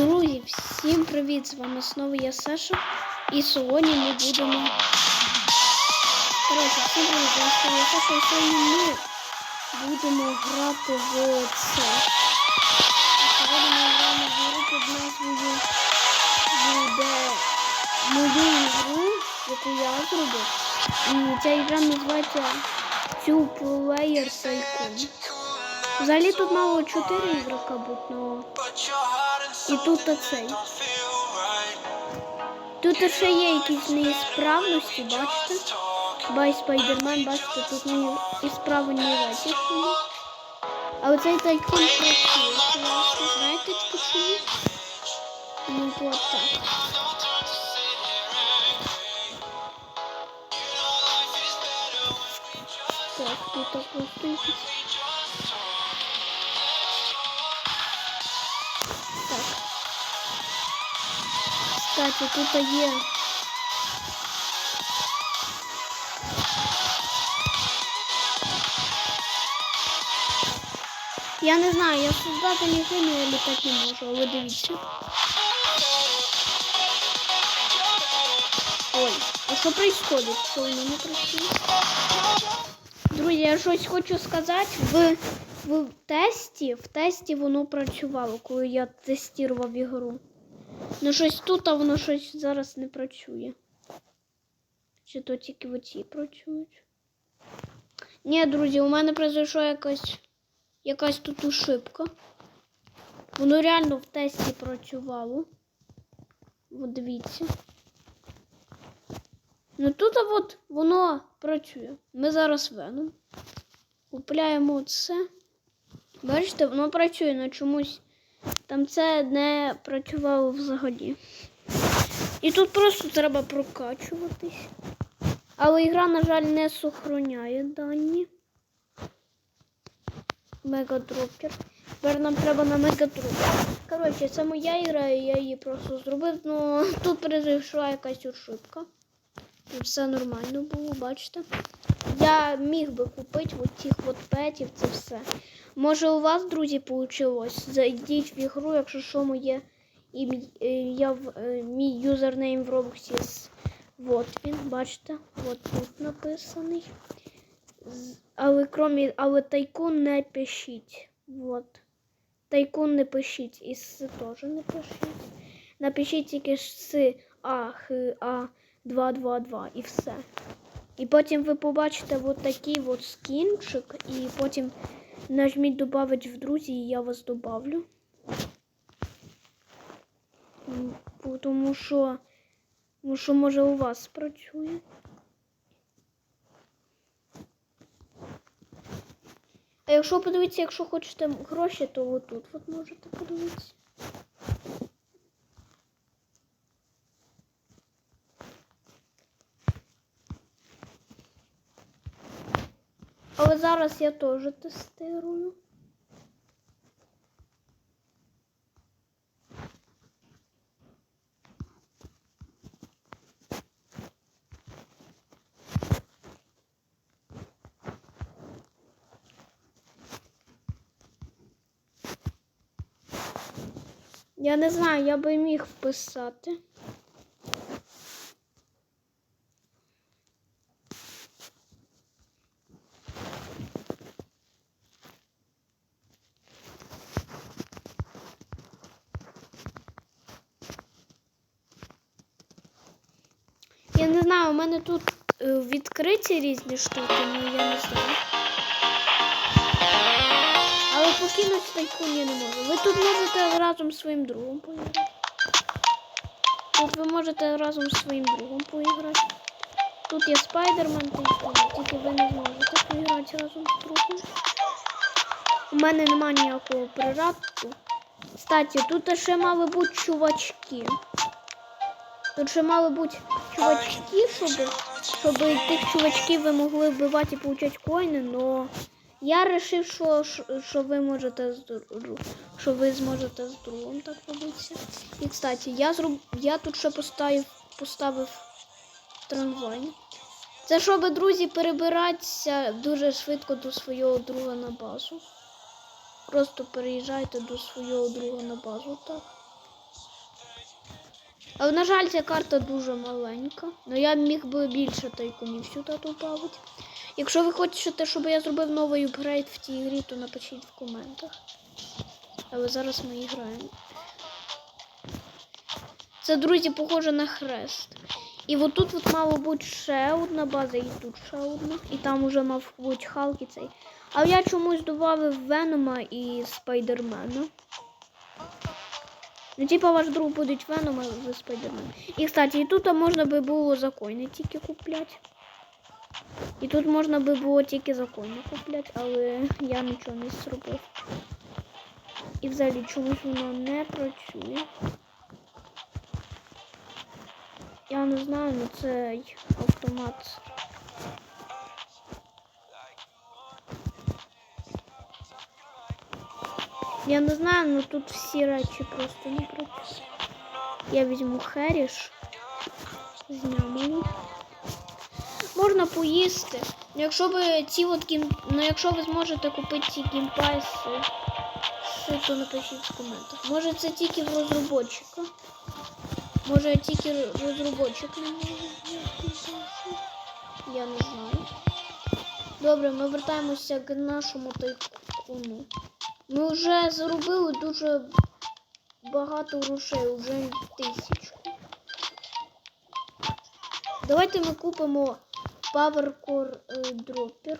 Друзі, всім привіт! З вами знову я Саша. І сьогодні ми будемо. Коротше, всім привіт, з я Саша. І сьогодні ми будемо грати в це. Сьогодні ми граємо в гру під назвою буде мою ігру, яку я зробив. І ця ігра називається Two Player Tycoon. Взагалі тут мало 4 ігрока бути, но і тут оцей. Тут ще є якісь неісправності, бачите? Бай Спайдермен, бачите, тут неісправні речі. А оцей тайкун працює. Знаєте чому? Ну от так. Так, тут так просто Кстати, тут є. Я не знаю, я создати не сильно я літати не можу, але дивіться. Ой, а що происходит? Що воно не працює? Друзі, я щось хочу сказати. В, в тесті, в тесті воно працювало, коли я тестував ігру. Ну щось тут, а воно щось зараз не працює. Чи то тільки в оці працюють? Ні, друзі, у мене произойшла якась якась тут ошибка. Воно реально в тесті працювало. От дивіться. Ну тут от воно працює. Ми зараз веном. Купляємо це. Бачите, воно працює на чомусь. Там це не працювало взагалі. І тут просто треба прокачуватись. Але ігра, на жаль, не сохраняє дані. Мегадропер. Тепер нам треба на мегадропер. Коротше, це моя ігра, і я її просто зробив. Ну тут произошла якась ошибка. Все нормально було, бачите? Я міг би купити от тих от петів, це все. Може у вас, друзі, вийшло? Зайдіть в ігру, якщо що моє ім'я, в е, мій юзернейм в Roblox. з- Вот він, бачите, от тут написаний. Але кромі, але тайкун не пишіть. Вот. Тайкун не пишіть. І с теж не пишіть. Напишіть тільки с А, Х, А, 222 і все. І потім ви побачите от такий от скінчик, і потім нажміть добавити в друзі, і я вас добавлю. Тому що, тому що може у вас працює. А якщо подивитися, якщо хочете гроші, то отут от можете подивитися. Але зараз я теж тестирую. Я не знаю, я би міг вписати. Я не знаю, у тут е, відкриті різні штуки, ну я не знаю. Але покинути тайкун я не можу. Ви тут можете разом з своїм другом поіграти. Тут ви можете разом з своїм другом поіграти. Тут є спайдермен, тайкун, тільки ви не зможете поіграти разом з другом. У мене немає ніякого прираду. Кстати, тут ще мали бути чувачки. Тут ще мали бути чувачки, щоб, щоб тих чувачків ви могли вбивати і отримати коїни, но я вирішив, що, що- ви можете з що ви зможете з другом так робитися. І кстати, я зроб... я тут ще поставив, поставив трамвай. Це щоб друзі перебиратися дуже швидко до свого друга на базу. Просто переїжджайте до свого друга на базу, так. Але, на жаль, ця карта дуже маленька. Ну я міг би більше тайкунів сюди додати. Якщо ви хочете, щоб я зробив новий апгрейд в цій грі, то напишіть в коментах. Але зараз ми граємо. Це, друзі, похоже на хрест. І от тут от мало бути ще одна база, і тут ще одна. І там уже мав бути Халк і цей. Але я чомусь додав Венома і Спайдермена. Ну, типа ваш друг буде Веном, ви Спайдермен. І, кстати, і тут можна би було закони тільки купляти. І тут можна би було тільки закони купляти, але я нічого не зробив. І взагалі чомусь воно не працює. Я не знаю, ну цей автомат. Я не знаю, ну тут всі речі просто не працюють. Я візьму херіш. Зніму. Можна поїсти. Якщо ви ці от гім... Ну якщо ви зможете купити ці гімпайси, то напишіть в коментах. Може це тільки в розробочика. Може тільки розробочик не може. Я не знаю. Добре, ми вертаємося к нашому тайкуну. Ми вже заробили дуже багато грошей, вже тисячку. Давайте ми купимо Power Core Dropper.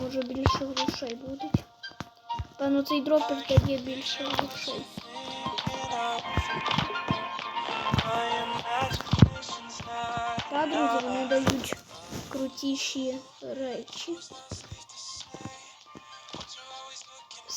Може більше грошей будуть. Певно, цей дропер дає більше грошей. Та, друзі, вони дають крутіші речі.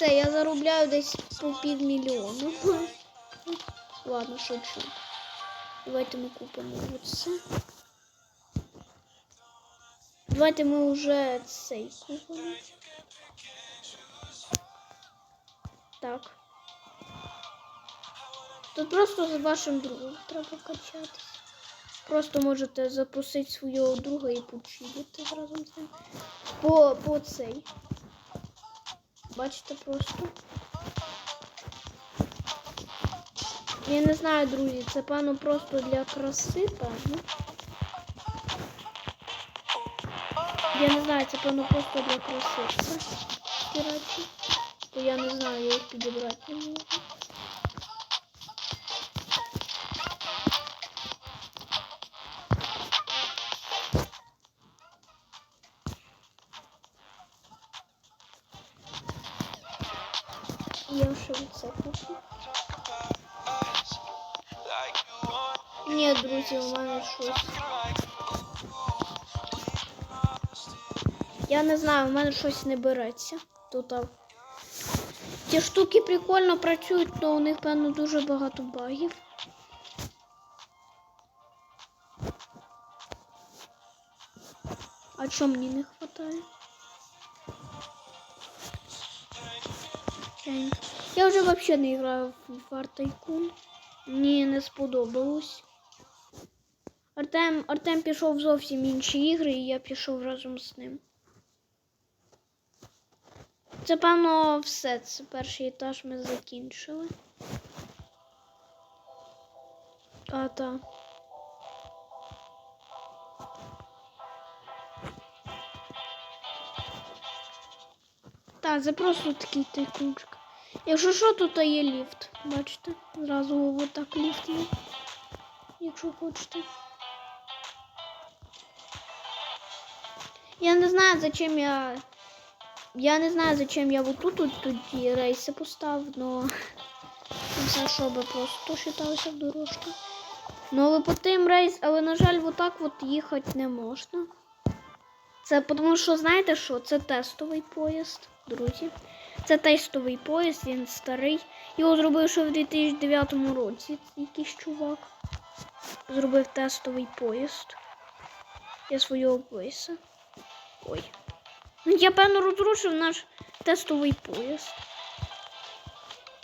Все, я заробляю десь по півмільйону. Ладно, шучу. Давайте ми купимо оце. Давайте ми вже цей купимо. Так. Тут просто з вашим другом треба качатися. Просто можете запустити свого друга і почилити разом з ним. По, по цей. Бачите просто. Я не знаю, друзі, це певно просто для краси, певно. Я не знаю, це певно просто для краси. Ці я не знаю, я їх підібрати не можу. Друзі, у щось. Я не знаю, у мене щось не береться. Тут ті штуки прикольно працюють, але у них, певно, дуже багато багів. А чого мені не вистачає? Я вже взагалі не граю в Tycoon. Мені не сподобалось. Артем, Артем пішов в зовсім інші ігри, і я пішов разом з ним. Це, певно, все. Це перший етаж ми закінчили. А, так. Так, це просто такий тайкунчик. Якщо що, тут є ліфт. Бачите? Зразу отак ліфт є. Якщо хочете. Я не знаю, зачем я. Я не знаю, зачем я вот тут тут тоді рейси поставив, но все, щоб просто считалося в дорожку. Ну, але по тим рейс, але, на жаль, вот так от їхати не можна. Це тому що, знаєте що? Це тестовий поїзд, друзі. Це тестовий поїзд, він старий. Його зробив ще в 2009 році. Якийсь чувак. Зробив тестовий поїзд. Я свого пояса. Ой. Ну, я, певно, розрушив наш тестовий поїзд.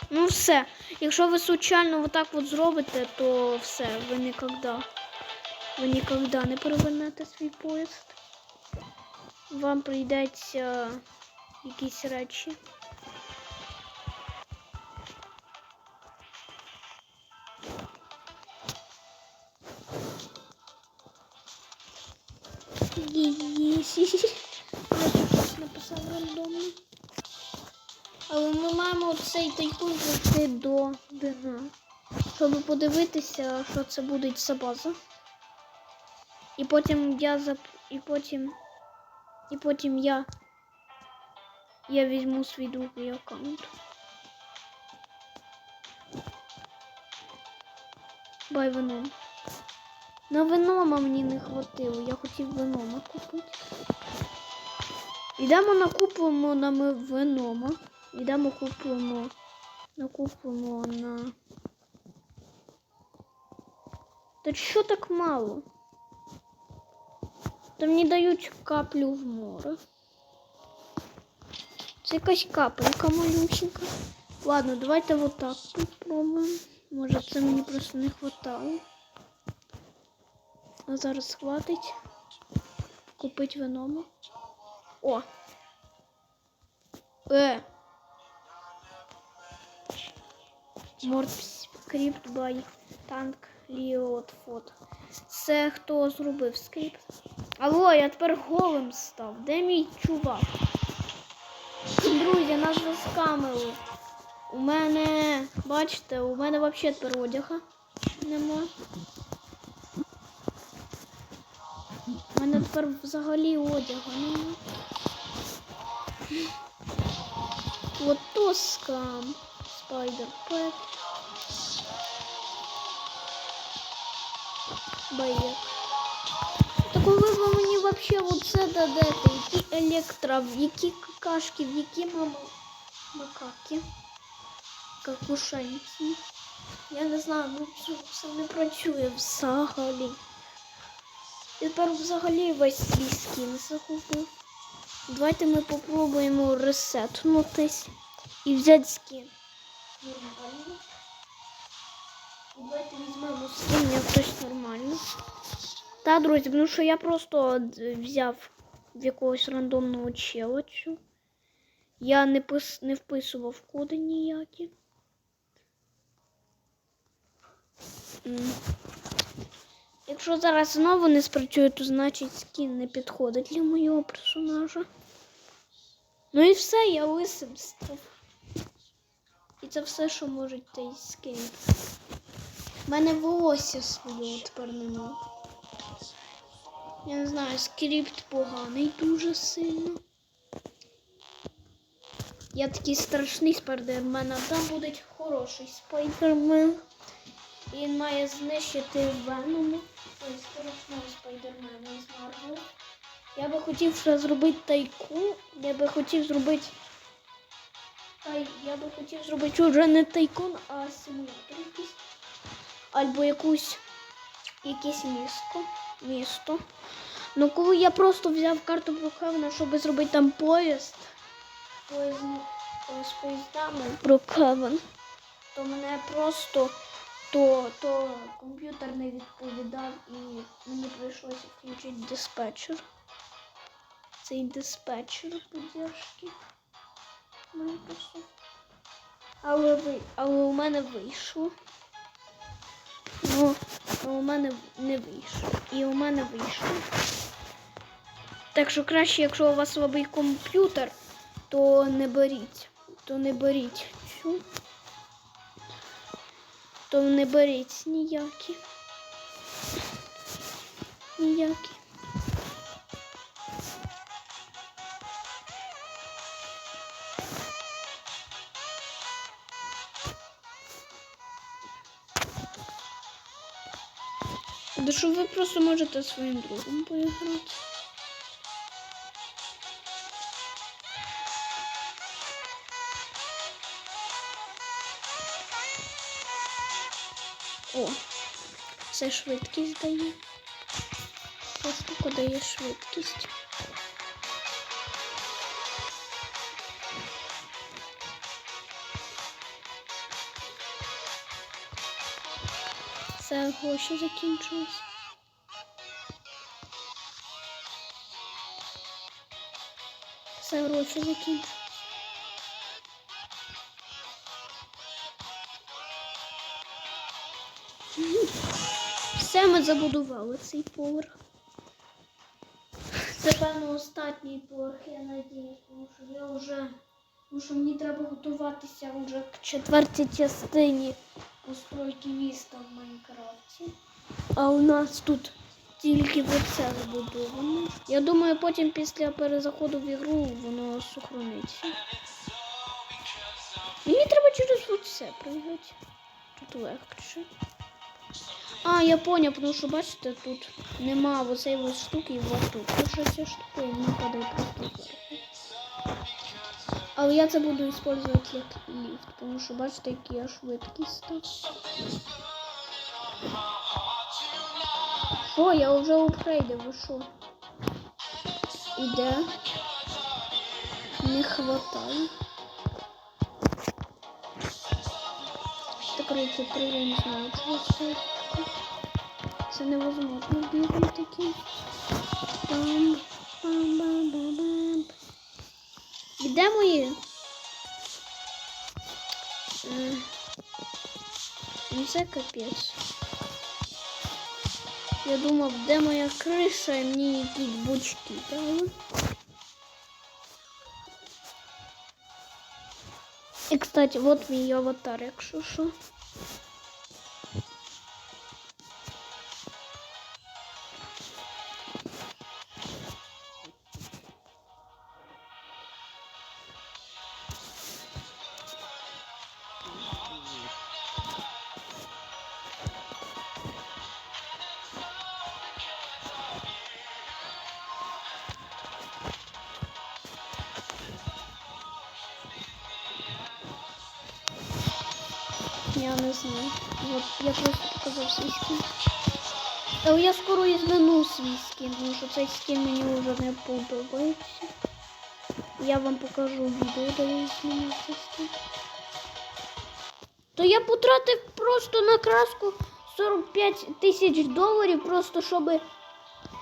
Ну все. Якщо ви случайно отак от зробите, то все, ви ніколи. Ви ніколи не перевернете свій поїзд. Вам прийдеться якісь речі. Є-є. Я щось написав рандомно. Але ми маємо цей тайкун зайти до дна, щоб подивитися, що це буде за база. І потім я зап... і потім. І потім я. Я візьму свій другий аккаунт. Бай веном. На венома мені не хватило. Я хотів венома купити. Йдемо накупимо на ми венома. Йдемо купимо. Накупимо на. Та що так мало? Та мені дають каплю в море. Це якась капелька малюсенька. Ладно, давайте вот так попробуємо. Може це мені просто не хватало. А зараз хватить. Купить венома. О! Е! Морд скрипт бай танк Ліот Фот. Це хто зробив скрипт? Алло, я тепер голим став. Де мій чувак? Друзі, нас заскамили. У мене, бачите, у мене взагалі тепер одяга нема. Тепер взагалі одягу нема. От то скам. Спайдер Пет. Боєк. Так ви ви мені вообще оце дадете, які електро, в які какашки, в які мама макаки, какушенці. Я не знаю, ну це не працює взагалі. Я тепер взагалі весь свій скін загубив. Давайте ми попробуємо ресетнутись і взяти скін. Давайте візьмемо скін якось нормально. Та, друзі, ну що я просто взяв в якогось рандомного чела цю. Я не, пис... не вписував коди ніякі. Якщо зараз знову не спрацює, то значить скін не підходить для моєго персонажа. Ну і все, я лисим став. І це все, що може той скін. У мене волосся свого тепер нема. Я не знаю, скрипт поганий дуже сильно. Я такий страшний спайдермен, а там буде хороший спайдермен. Він має знищити Веному, ой, страшного спайдермена із Марвел. Я би хотів ще зробити тайку. Я би хотів зробити. Ай, я би хотів зробити вже не тайкун, а симулятор якийсь. Або якусь якесь місто. місто. Ну коли я просто взяв карту Брукхевена, щоб зробити там поїзд, поїзд з поїздами Брукхевен, то мене просто то, то комп'ютер не відповідав і мені прийшлося включити диспетчер. Цей диспетчер поддержки. Але, але у мене вийшло. Ну, а у мене не вийшло. І у мене вийшло. Так що краще, якщо у вас слабий комп'ютер, то не беріть. То не беріть цю. То не беріть ніякі. Ніякі. Да що ви просто можете своїм другом поіграти. Це швидкість дає. Штука дає швидкість. Все, гроші закінчились. Все, гроші закінчились. Все ми забудували цей поверх. Це певно останній поверх, я надіюсь, тому що я вже. Тому що мені треба готуватися вже к четвертій частині постройки міста в Майнкрафті. А у нас тут тільки оце збудовано. Я думаю, потім після перезаходу в ігру воно сохраниться. Мені треба через оце пригати. Тут легше. А, я поняв, тому що бачите, тут нема оцей ось штуки і вот тут. Лише ця штука і не падає просто. Але я це буду використовувати як ліфт, тому що бачите, який я швидкість став. О, я вже апгрейдив, ви що? Іде. Не хватає. Та короче, три не знаю, чого це. Це невозможно бігати такі. Бам, бам, бам, бам, бам. І де мої? Ну це капець. Я думав, де моя криша і мені якісь бучки дали. І, кстати, вот мій аватар, якщо що. Не знаю. Вот, я просто показав свій скін. Але я скоро і зміну свій скін, тому що цей скін мені вже не подобається. Я вам покажу відео, де я змінив цей скін. То я потратив просто на краску 45 тисяч доларів, просто щоб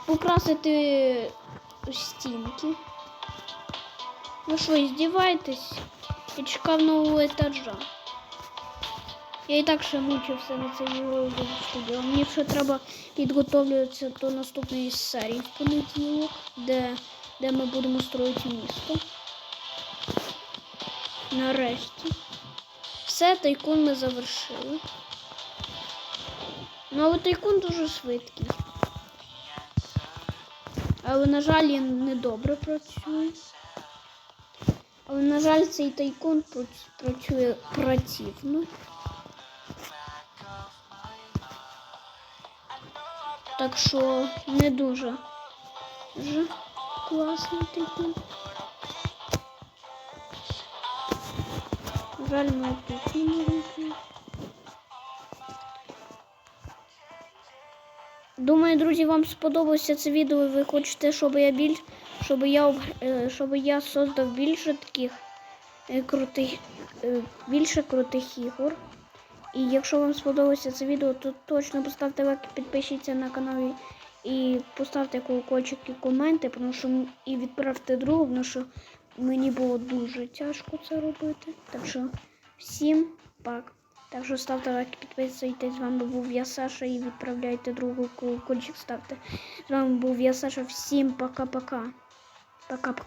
покрасити стінки. Ви що, здіваєтесь? Я чекав нового етажа. Я і так ще мучився на цей студіо. Мені ще треба підготовлюватися до наступної серії в понеділок, де, де ми будемо строїти місто. Нарешті. Все, тайкун ми завершили. Ну, але тайкун дуже швидкий. Але, на жаль, він не добре працює. Але, на жаль, цей тайкун прац- працює противно. Так що не дуже. Дуже класний тайкун. Жаль, ми не можемо. Думаю, друзі, вам сподобалося це відео. і Ви хочете, щоб я більш, щоб я е, щоб я создав більше таких е, крутих, е, більше крутих ігор. І якщо вам сподобалося це відео, то точно поставте лайк, підпишіться на канал і- поставте колокольчик і коменти, тому що і відправте другу, тому що мені було дуже тяжко це робити. Так що всім пак. Так що ставте лайк, підписуйтесь. З вами був я Саша і відправляйте другу колокольчик ставте. З вами був я Саша. Всім пока-пока. Пока-пока.